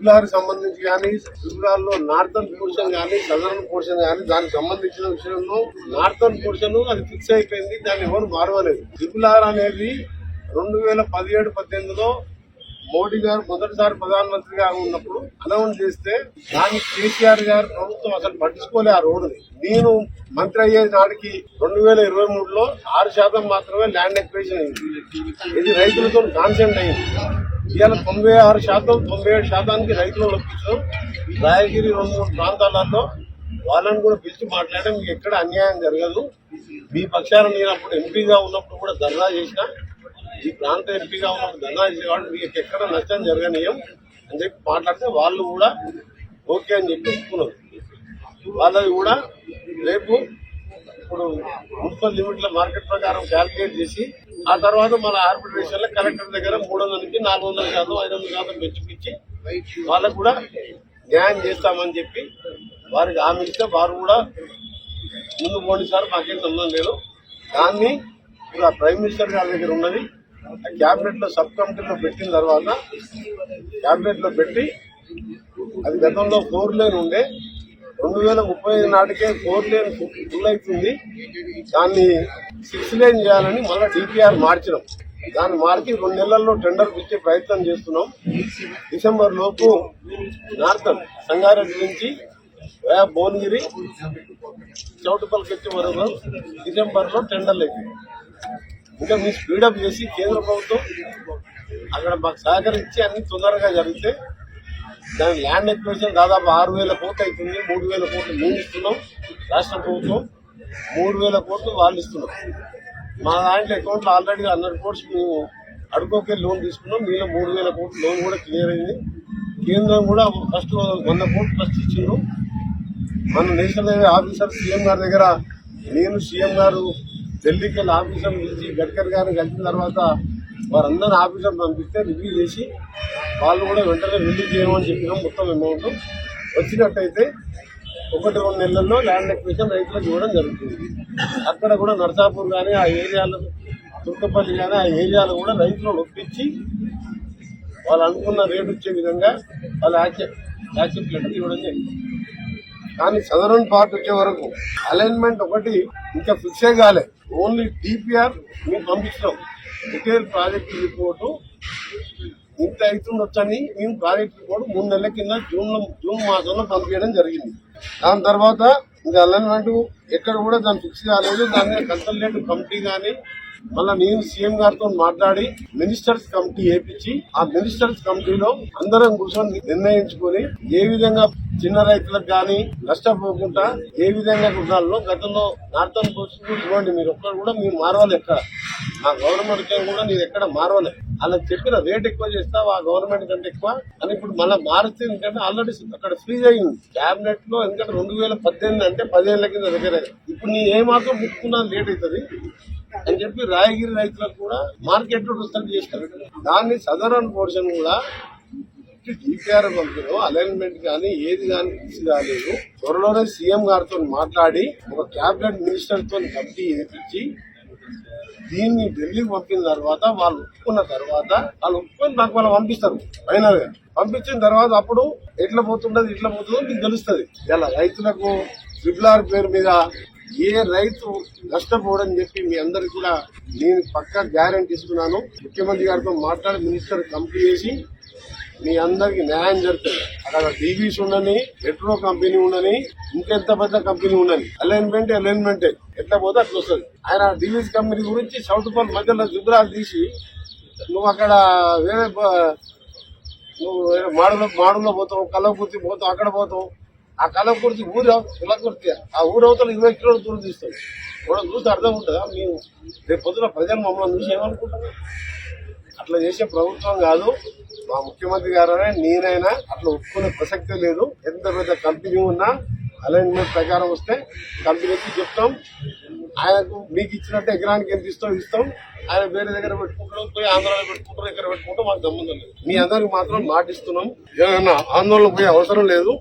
Triple సంబంధించి కానీ triple northern portion కానీ సదరన్ పోర్షన్ కానీ దానికి సంబంధించిన విషయంలో నార్థన్ పోర్షన్ అది ఫిక్స్ అయిపోయింది దాన్ని ఎవరు మారవలేదు. ట్రిపుల్ అనేది రెండు వేల పదిహేడు పద్దెనిమిదిలో మోడీ గారు మొదటిసారి ప్రధానమంత్రిగా ఉన్నప్పుడు అనౌన్స్ చేస్తే దాన్ని కేసీఆర్ గారు ప్రభుత్వం అసలు పట్టించుకోలే ఆ రోడ్డుని. నేను మంత్రి అయ్యే నాటికి రెండు వేల ఇరవై మూడులో ఆరు శాతం మాత్రమే ల్యాండ్ ఎక్వేషన్ అయింది. ఇది రైతులతో కాన్సెంట్ అయింది. ఇవాళ తొంభై ఆరు శాతం తొంభై ఏడు శాతానికి రైతులు లభించడం రాయగిరి రెండు మూడు ప్రాంతాలలో వాళ్ళని కూడా పిలిచి మాట్లాడడం మీకు ఎక్కడ అన్యాయం జరగదు. మీ పక్షాన నేను అప్పుడు ఎంపీగా ఉన్నప్పుడు కూడా ధర్నా చేసిన ఈ ప్రాంత ఎంపీగా ఉన్నప్పుడు ధర్నా చేసేవాడు మీకు ఎక్కడ నష్టం జరగనీయం అని చెప్పి మాట్లాడితే వాళ్ళు కూడా ఓకే అని చెప్పి ఒప్పుకున్నారు. వాళ్ళది కూడా రేపు ఇప్పుడు మున్సిపల్ లిమిట్ల మార్కెట్ ప్రకారం క్యాల్కులేట్ చేసి ఆ తర్వాత మన ఆర్బిట్రేషన్లో కలెక్టర్ దగ్గర మూడు వందలకి నాలుగు వందల శాతం ఐదు వందల శాతం పెంచిపించి వాళ్ళకు కూడా న్యాయం చేస్తామని చెప్పి వారికి హామీ ఇస్తే వారు కూడా ముందు పోండి సార్ మాకేం సంబంధం లేదు. దాన్ని ఇప్పుడు ఆ ప్రైమ్ మినిస్టర్ గారి దగ్గర ఉన్నది ఆ క్యాబినెట్లో సబ్ కమిటీలో పెట్టిన తర్వాత క్యాబినెట్లో పెట్టి అది గతంలో ఫోర్ లేన్ ఉండే రెండు వేల ముప్పై నాటికే ఫోర్ లేన్ ఫుల్ అవుతుంది దాన్ని సిక్స్ లేన్ చేయాలని మళ్ళీ డిపిఆర్ మార్చినాం. దాన్ని మార్చి రెండు నెలల్లో టెండర్ ఇచ్చే ప్రయత్నం చేస్తున్నాం. డిసెంబర్ లోపు నార్థన్ సంగారెడ్డి నుంచి వయా భువనగిరి చౌటుపల్లికి వచ్చే వరకు డిసెంబర్లో టెండర్లు అయిపోయాయి ఇంకా మీ స్పీడప్ చేసి కేంద్ర ప్రభుత్వం అక్కడ మాకు సహకరించి అన్ని తొందరగా జరిగితే దాని ల్యాండ్ ఎక్విజిషన్ దాదాపు ఆరు వేల కోట్లు అవుతుంది మూడు వేల కోట్లు మేము ఇస్తున్నాం రాష్ట్ర ప్రభుత్వం మూడు వేల కోట్లు వాళ్ళు ఇస్తున్నాం మా దాంట్లో అకౌంట్లో ఆల్రెడీ హండ్రెడ్ కోట్స్ మేము అడుకోకే లోన్ తీసుకున్నాం మీలో మూడు వేల కోట్లు లోన్ కూడా క్లియర్ అయింది. కేంద్రం కూడా ఫస్ట్ వంద కోట్లు ఫస్ట్ ఇచ్చిండ్రు. మన నేషనల్ హైవే ఆఫీసర్ సీఎం గారి దగ్గర నేను సీఎం గారు ఢిల్లీకి వెళ్ళి ఆఫీసర్ పిలిచి గడ్కరీ గారిని కలిసిన తర్వాత వారందరిని ఆఫీసర్ పంపిస్తే రివ్యూ చేసి వాళ్ళు కూడా వెంటనే రిలీజ్ చేయమని చెప్పినాం. మొత్తం అమౌంట్ వచ్చినట్టయితే ఒకటి రెండు నెలల్లో ల్యాండ్ ఎక్విషన్ రైతులకు ఇవ్వడం జరుగుతుంది. అక్కడ కూడా నర్సాపూర్ కానీ ఆ ఏరియాలో తుర్కపల్లి కానీ ఆ ఏరియాలో కూడా రైతులను ఒప్పించి వాళ్ళు అనుకున్న రేటు వచ్చే విధంగా వాళ్ళు యాక్సెప్ట్ లెటర్ ఇవ్వడం జరిగింది. కానీ సదరన్ పార్ట్ వచ్చే వరకు అలైన్మెంట్ ఒకటి ఇంకా ఫిక్సే కాలే. ఓన్లీ డిపిఆర్ మేము పంపించినాం. డీటెయిల్ ప్రాజెక్ట్ రిపోర్టు ఇంత అవుతుండొచ్చని మేము ప్రాజెక్ట్ రిపోర్ట్ మూడు నెలల కింద జూన్లో జూన్ మాసంలో పంపించడం జరిగింది. దాని తర్వాత ఇంకా అలైన్మెంట్ ఎక్కడ కూడా దాన్ని ఫిక్స్ కాలేదు. దాని మీద కన్సల్టెంట్ కమిటీ కానీ మళ్ళీ నేను సీఎం గారితో మాట్లాడి మినిస్టర్స్ కమిటీ వేపించి ఆ మినిస్టర్స్ కమిటీలో అందరం కూర్చొని నిర్ణయించుకొని ఏ విధంగా చిన్న రైతులకు కానీ నష్టపోకుండా ఏ విధంగా ఉండాలో గతంలో నార్థన్ పోస్ట్ ఇవ్వండి. మీరు ఒక్కరు కూడా మీరు మారవాలి ఎక్కడ ఆ గవర్నమెంట్ కూడా నేను ఎక్కడ మారవలే. అలా చెప్పిన రేట్ ఎక్కువ చేస్తావు? ఆ గవర్నమెంట్ కంటే ఎక్కువ? అని ఇప్పుడు మళ్ళీ మారితే ఎందుకంటే ఆల్రెడీ అక్కడ ఫ్రీజ్ అయింది. క్యాబినెట్లో ఎందుకంటే రెండు వేల పద్దెనిమిది అంటే పదిహేనుల కింద దగ్గర. ఇప్పుడు నీ ఏమాత్రం ముక్కున్నా లేట్ అవుతుంది? అని చెప్పి రాయగిరి రైతులకు కూడా మార్కెట్ వస్తుంది చేస్తారు. దాన్ని సదరన్ పోర్షన్ కూడా డిపిఆర్ పంపిణీ అలైన్మెంట్ కానీ ఏది కానీ ఫిక్స్ కాలేదు త్వరలోనే సీఎం గారితో మాట్లాడి ఒక క్యాబినెట్ మినిస్టర్తో కమిటీ ఏర్పించి దీన్ని ఢిల్లీకి పంపిన తర్వాత వాళ్ళు ఒప్పుకున్న తర్వాత వాళ్ళు ఒప్పుకొని నాకు వాళ్ళు పంపిస్తారు. ఫైనల్గా పంపించిన తర్వాత అప్పుడు ఎట్లా పోతుండదు ఇట్లా పోతుందో మీకు తెలుస్తుంది. ఇలా రైతులకు ట్రిపుల్ పేరు మీద ఏ రైతు నష్టపోవడం చెప్పి మీ అందరికి కూడా నేను పక్కా గ్యారంటీ ఇస్తున్నాను. ముఖ్యమంత్రి గారితో మాట్లాడి మినిస్టర్ కంప్లీట్ చేసి మీ అందరికి న్యాయం జరుగుతుంది. అక్కడ డీబీస్ ఉండని మెట్రో కంపెనీ ఉండని ఇంకెంత పెద్ద కంపెనీ ఉండని. అలైన్మెంట్ అలైన్మెంట్ ఎట్లా పోతే అట్లా వస్తుంది. ఆయన డీబీస్ కంపెనీ గురించి సౌత్ పోల్ మధ్యలో జుబ్రాలు తీసి నువ్వు అక్కడ వేరే నువ్వు వేరే మాడులో మాడులో పోతావు కలవకుర్తి పోతావు అక్కడ పోతావు. ఆ కలవకుర్తి ఊరు కులకుర్తి. ఆ ఊరు అవతల ఇరవై కిలోలు దూరం తీస్తావు. కూడా చూస్తే అర్థం ఉంటుందా? మేము రేపు పొద్దున ప్రజలు మమ్మల్ని చూసి ఏమనుకుంటున్నాం అట్లా చేసే ప్రభుత్వం కాదు. మా ముఖ్యమంత్రి గారనే నేనైనా అట్లా ఒప్పుకునే ప్రసక్తే లేదు. ఎంత పెద్ద కంపెనీ ఉన్నా అలైన్మెంట్ ప్రకారం వస్తే కంపెనీకి చెప్తాం. ఆయనకు మీకు ఇచ్చినట్టు ఎకరానికి ఎంత ఇస్తాం ఇస్తాం. ఆయన వేరే దగ్గర పెట్టుకుంటాం పోయి ఆంధ్రాలో పెట్టుకుంటాం ఇక్కడ పెట్టుకుంటాం మాకు సంబంధం లేదు. మీ అందరికి మాత్రం మాటిస్తున్నాం. ఏమైనా ఆందోళన పోయే అవసరం లేదు.